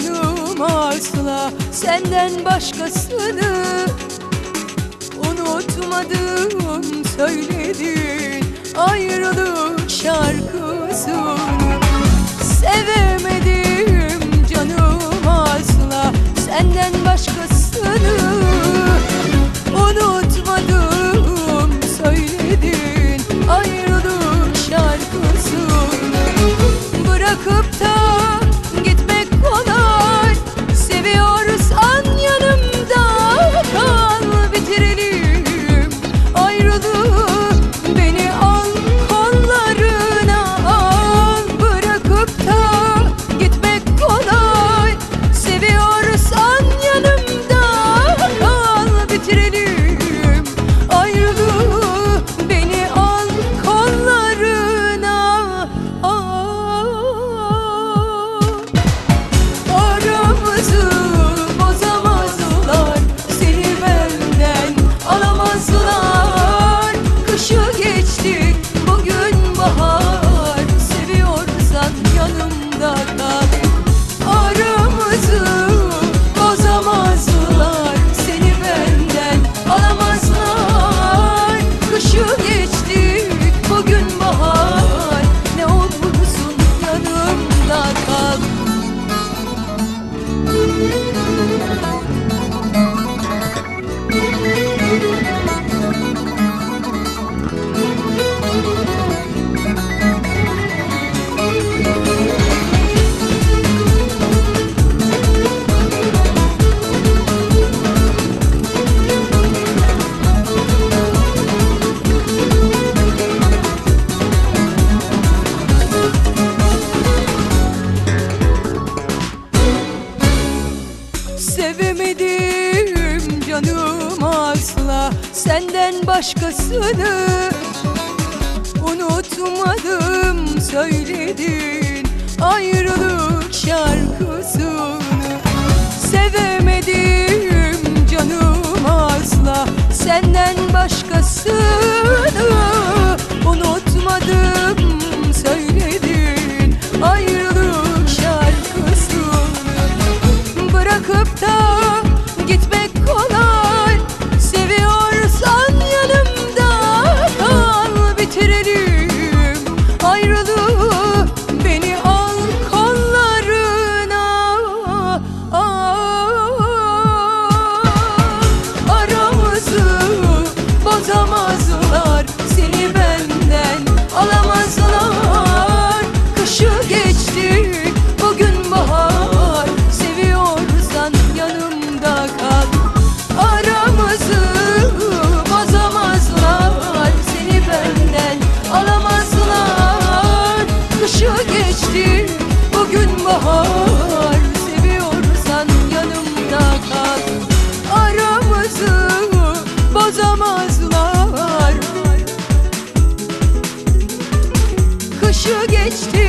canım asla senden başkasını Unutmadım söyledim. sevemedim canım asla. Senden başkasını unutmadım söyledin. Ayrılık şarkısını sevemedim It's.